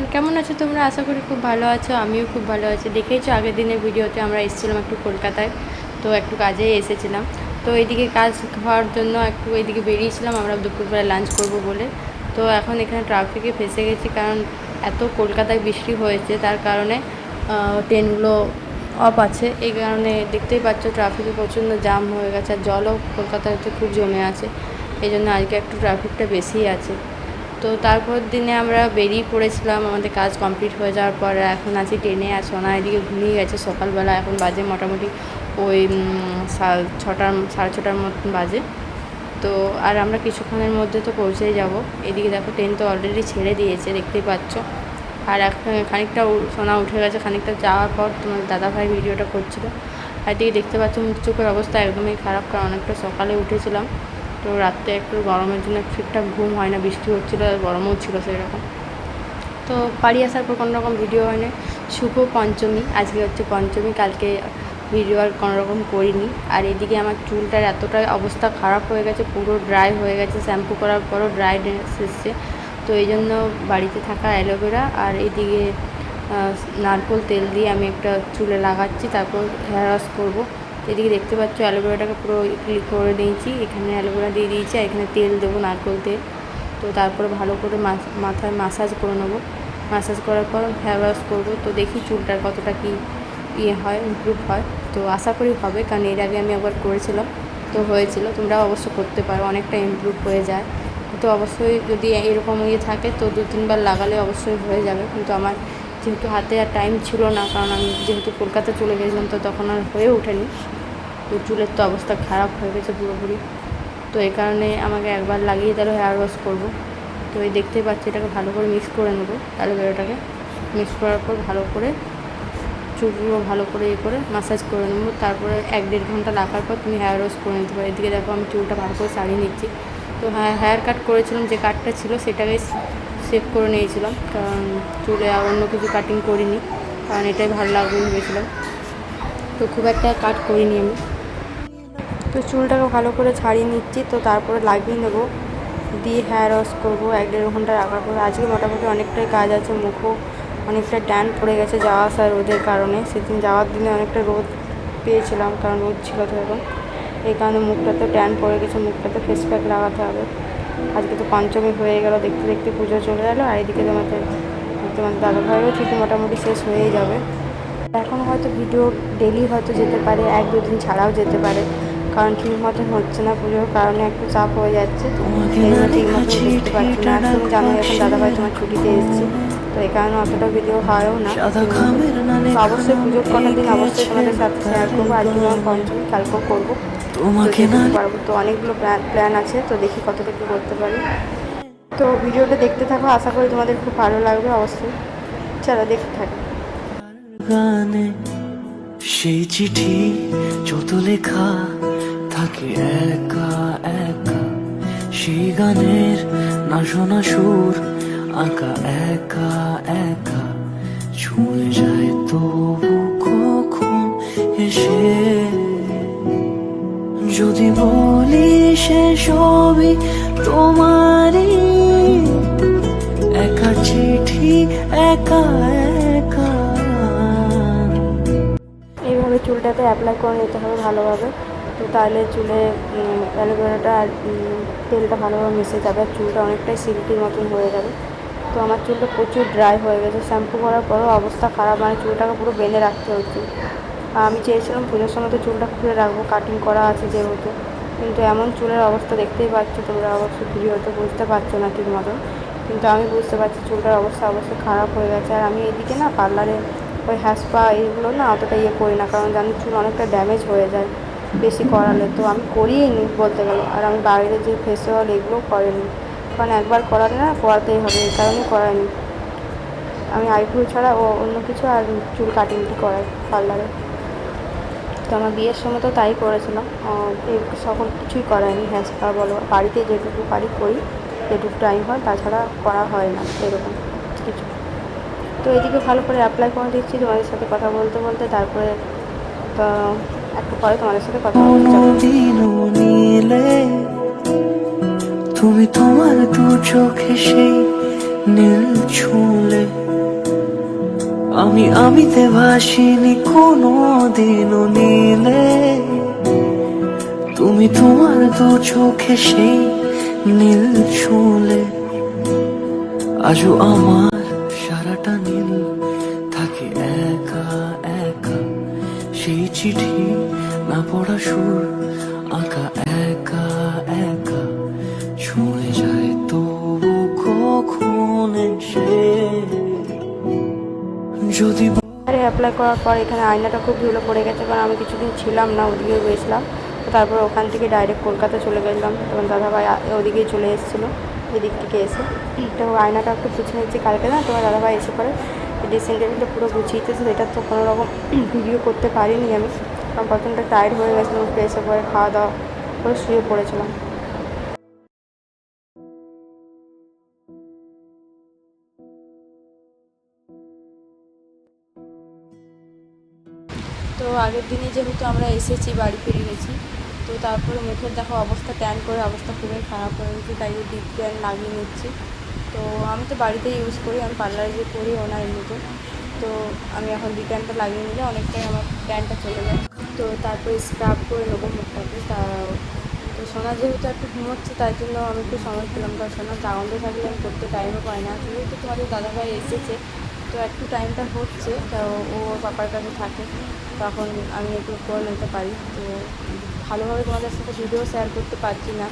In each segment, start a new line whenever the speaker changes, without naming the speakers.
Everyone কেমন আছো তোমরা? আশা করি খুব ভালো আছো, আমিও খুব ভালো আছি। দেখেইছো আগের দিনের ভিডিওতে আমরা এসেছিলাম একটু কলকাতায়, তো একটু কাজে এসেছিলাম। তো এইদিকে কাজ হওয়ার জন্য একটু এইদিকে বেরিয়েছিলাম, আমরা দুপুরবেলা লাঞ্চ করব বলে। তো এখন এখানে ট্রাফিকে ফেসে গেছি, কারণ এত কলকাতায় বৃষ্টি হয়েছে, তার কারণে ট্রেনগুলো অফ আছে। এই কারণে দেখতেই পাচ্ছ ট্রাফিকে প্রচণ্ড জাম হয়ে গেছে, আর জলও কলকাতাতে খুব জমে আছে। এই জন্য আজকে একটু ট্রাফিকটা বেশিই আছে। তো তারপর দিনে আমরা বেরিয়ে পড়েছিলাম, আমাদের কাজ কমপ্লিট হয়ে যাওয়ার পর এখন আছি ট্রেনে, আর সোনা এদিকে ঘুমিয়ে গেছে। সকালবেলা এখন বাজে মোটামুটি ওই ছটার, সাড়ে ছটার মতন বাজে। তো আর আমরা কিছুক্ষণের মধ্যে তো পৌঁছেই যাব। এদিকে দেখো ট্রেন তো অলরেডি ছেড়ে দিয়েছে, দেখতেই পাচ্ছ। আর এখন খানিকটা সোনা উঠে গেছে, খানিকটা যাওয়ার পর তোমার দাদাভাই ভিডিওটা করছিল। আর এদিকে দেখতে পাচ্ছ মুখ চোখের অবস্থা একদমই খারাপ, কারণ অনেকটা সকালে উঠেছিলাম। তো রাত্রে একটু গরমের জন্য ঠিকঠাক ঘুম হয় না, বৃষ্টি হচ্ছিল আর গরমও ছিল সেরকম। তো বাড়ি আসার পর কোনো রকম ভিডিও হয় না শুভ পঞ্চমী, আজকে হচ্ছে পঞ্চমী, কালকে ভিডিও আর কোনো রকম করিনি। আর এদিকে আমার চুলটার এতটাই অবস্থা খারাপ হয়ে গেছে, পুরো ড্রাই হয়ে গেছে শ্যাম্পু করার পরও ড্রাই এসেছে। তো এই জন্য বাড়িতে থাকা অ্যালোভেরা আর এদিকে নারকোল তেল দিয়ে আমি একটা চুলে লাগাচ্ছি, তারপর হেয়ার ওয়াশ করব। এদিকে দেখতে পাচ্ছ অ্যালোভেরাটাকে পুরো ক্লিক করে দিয়েছি। এখানে অ্যালোভেরা দিয়ে দিয়েছি আর এখানে তেল দেবো নারকোল তেল। তো তারপরে ভালো করে মাথায় মাসাজ করে নেব। মাসাজ করার পর হেয়ার ওয়াশ করব। তো দেখি চুলটার কতটা কি ইয়ে হয় ইমপ্রুভ হয়। তো আশা করি হবে, কারণ এর আগে আমি একবার করেছিলাম। তো হয়েছিল, তোমরাও অবশ্য করতে পারো, অনেকটা ইমপ্রুভ হয়ে যায়। তো অবশ্যই যদি এরকম ইয়ে থাকে, তো দু তিনবার লাগালে অবশ্যই হয়ে যাবে। কিন্তু আমার যেহেতু হাতে আর টাইম ছিল না, কারণ আমি যেহেতু কলকাতা চলে গেছিলাম, তো তখন আর হয়ে ওঠেনি। তো চুলের তো অবস্থা খারাপ হয়ে গেছে পুরোপুরি। তো এই কারণে আমাকে একবার লাগিয়ে তাহলে হেয়ার ওয়াশ করব। তো এই দেখতেই পাচ্ছি এটাকে ভালো করে মিক্স করে নেব অ্যালোভেরাটাকে। মিক্স করার পর ভালো করে চুলগুলো ভালো করে ইয়ে করে মাসাজ করে নেব। তারপরে এক দেড় ঘণ্টা লাগার পর তুমি হেয়ার ওয়াশ করে নিতে পারো। এদিকে দেখো আমি চুলটা ভালো করে সারিয়ে নিচ্ছি। তো হ্যাঁ হেয়ার কাট করেছিলাম যে কাটটা ছিল সেটাকে সেভ করে নিয়েছিলাম। কারণ চুলে আর অন্য কিছু কাটিং করিনি। কারণ এটাই ভালো লাগবে ভেবেছিলাম। তো খুব একটা কাট করিনি আমি। তো চুলটাকে ভালো করে ছাড়িয়ে নিচ্ছি, তো তারপরে লাগিয়ে নেব। দিয়ে হেয়ার ওয়াশ করব, এক দেড় ঘণ্টা রাখার পরে। আজকে মোটামুটি অনেকটাই কাজ আছে, মুখও অনেকটা ট্যান পড়ে গেছে, যাওয়া আসা রোদের কারণে। সেদিন যাওয়ার দিনে অনেকটা রোদ পেয়েছিলাম, কারণ রোদ ছিল তো এখন। এই কারণে মুখটাতে ট্যান পড়ে গেছে, মুখটাতে ফেস প্যাক লাগাতে হবে। আজকে তো পঞ্চমী হয়ে গেল, দেখতে দেখতে পুজো চলে গেলো আর এদিকে তোমাদের তোমাদের দাদাভাইও ঠিক মোটামুটি শেষ হয়েই যাবে। এখন হয়তো ভিডিও ডেলি হয়তো যেতে পারে, এক দু দিন ছাড়াও যেতে পারে। কারণ ঠিক মতন হচ্ছে না পুজোর কারণে একটু চাপ হয়ে যাচ্ছে। জন্য ঠিক মতন বুঝতে পারছি না। তুমি জানো এখন দাদাভাই তোমার ছুটিতে এসেছি তো এই কারণে অতটা ভিডিও হয়ও না। অবশ্যই পুজোর কটা দিন অবশ্যই তোমাদের সাথে শেয়ার করব। আজকে যেমন পঞ্চমী কালকেও করব।
তোমাকে
পারব। তো অনেকগুলো প্ল্যান প্ল্যান আছে তো দেখি কতটা কি করতে পারি। তো ভিডিওটা দেখতে থাকো আশা করি তোমাদের খুব ভালো লাগবে অবশ্যই। চলো দেখতে থাকো।
সেই চিঠি যত লেখা থাকে একা একা। সেই গানের না শোনা সুর, আঁকা একা একা। ছুঁয়ে যায় তবু কখন এসে? যদি বলি সে সবই তোমারই, একা চিঠি, একা একা।
এইভাবে চুলটাতে অ্যাপ্লাই করে নিতে হবে ভালোভাবে। তো তাহলে চুলে অ্যালোভেরাটা আর তেলটা ভালোভাবে মিশে যাবে, আর চুলটা অনেকটাই সিল্কির মতন হয়ে যাবে। তো আমার চুলটা প্রচুর ড্রাই হয়ে গেছে। শ্যাম্পু করার পরও অবস্থা খারাপ মানে চুলটাকে পুরো বেঁধে রাখতে হচ্ছে। আমি চেয়েছিলাম পুজোর সময় তো চুলটা খুলে রাখব কাটিং করা আছে যেহেতু কিন্তু এমন চুলের অবস্থা দেখতেই পাচ্ছ তোমরা অবশ্যই ভিডিওতে বুঝতে পারছ না ঠিক মতন। কিন্তু আমি বুঝতে পারছি চুলটার অবস্থা অবশ্যই খারাপ হয়ে গেছে। আর আমি এদিকে না পার্লারে ওই হ্যাসপা এইগুলো না অতটা ইয়ে করি না, কারণ জানি চুল অনেকটা ড্যামেজ হয়ে যায়। বেশি করালে তো আমি করিই নি বলতে গেলে। আর আমি বাইরে যে ফেসিয়াল এগুলো করিনি। কারণ একবার করালে না করাতেই হবে, এই কারণেই করাইনি। আমি আইব্রো ছাড়া ও অন্য কিছু আর চুল কাটিংটি করাই পার্লারে। তো আমার বিয়ের সময় তো তাই করেছিলাম। সকল কিছুই করায়নি হ্যাঁ বলো। বাড়িতে যেটুকু পারি করি, যেটুকু টাইম হয়, তাছাড়া করা হয় না এরকম কিছু। তো এদিকে ভালো করে অ্যাপ্লাই করে দিচ্ছি তোমাদের সাথে কথা বলতে বলতে, তারপরে
তুমি তোমার দু চোখে সেই নীল আমি আমিতে ভাসিনি কোনো দিনও নীলে। তুমি তোমার দু চোখে সেই নীল ছুঁলে। আজও আমার সারাটা নীল থাকে একা একা। সেই চিঠি পড়া সুর, আঁকা, একা একা, ছুঁয়ে যায় তবু কখন সে যদি
অ্যাপ্লাই করার পর এখানে আয়নাটা খুব ধুলো পড়ে গেছে, কারণ আমি কিছুদিন ছিলাম না ওদিকে গিয়েছিলাম তো তারপর ওখান থেকে ডাইরেক্ট কলকাতা চলে গেলাম। তখন দাদাভাই ওদিকেই চলে এসেছিল, এদিক থেকে এসে। তো আয়নাটা একটু পুছে নিচ্ছি কালকে না, তোমার দাদাভাই এসে পরে ড্রেসিং টেবিলটা পুরো গুছিয়েছে, সেটা তো কোনো রকম ভিডিও করতে পারিনি আমি। কারণ প্রথমটা টায়ার্ড হয়ে গেছিলাম, উঠে এসে পরে খাওয়া দাওয়া করে শুয়ে পড়েছিলাম। তো আগের দিনে যেহেতু আমরা এসেছি, বাড়ি ফিরে গেছি, তো তারপরে মুখের দেখো অবস্থা ট্যান করে অবস্থা খুবই খারাপ হয়ে গেছে, তাই ডিপ ট্যান লাগিয়ে নিচ্ছি। তো আমি তো বাড়িতে ইউজ করি, আমি পার্লারে যে করি ওনার এমনিতে। তো আমি এখন ডি ট্যানটা লাগিয়ে নিলে অনেকটাই আমার ট্যানটা চলে যায়। তো তারপরে স্ক্রাব করে নেব মুখটাকে তা তো সোনা যেহেতু একটু ঘুমোচ্ছে, তাই জন্য আমি একটু সময় পেলাম। কারণ সোনা জাগন্দ থাকলে আমি করতে টাইমও পাই না। যেহেতু তোমাদের দাদাভাই এসেছে, তো একটু টাইমটা হচ্ছে, তো ও পাপার কাছে থাকে। তখন আমি একটু করে নিতে পারি। তো ভালোভাবে তোমাদের সাথে ভিডিও শেয়ার করতে পারছি না।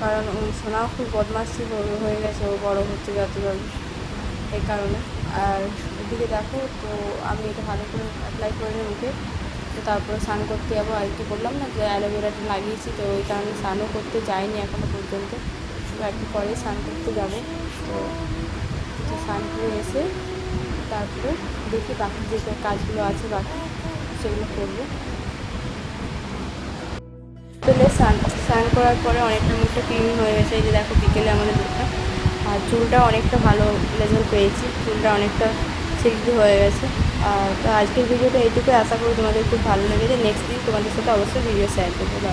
কারণ সোনাও খুব বদমাসি হয়ে- গেছে, ও বড় হচ্ছে যত এই কারণে। আর এদিকে দেখো, তো আমি এটা ভালো করে অ্যাপ্লাই করে নিই মুখে তো তারপরে স্নান করতে যাব। আর একটু বললাম না যে অ্যালোভেরাটা লাগিয়েছি, তো ওই কারণে স্নানও করতে যাইনি এখনও পর্যন্ত। একটু পরে স্নান করতে যাব। তো স্নান করে এসে তারপরে দেখি বাকি যে কাজগুলো আছে, বাকি সেগুলো করব। পেলে স্নান স্নান করার পরে অনেকটা মুখটা ক্লিন হয়ে গেছে। এই যে দেখো বিকেলে আমাদের মুখটা আর চুলটা অনেকটা ভালো রেজাল্ট পেয়েছি। চুলটা অনেকটা সিল্কি হয়ে গেছে। তো আজকের ভিডিওটা এইটুকুই। আশা করি তোমাদের খুব ভালো লেগেছে। নেক্সট দিন তোমাদের সাথে অবশ্যই ভিডিও শেয়ার করব।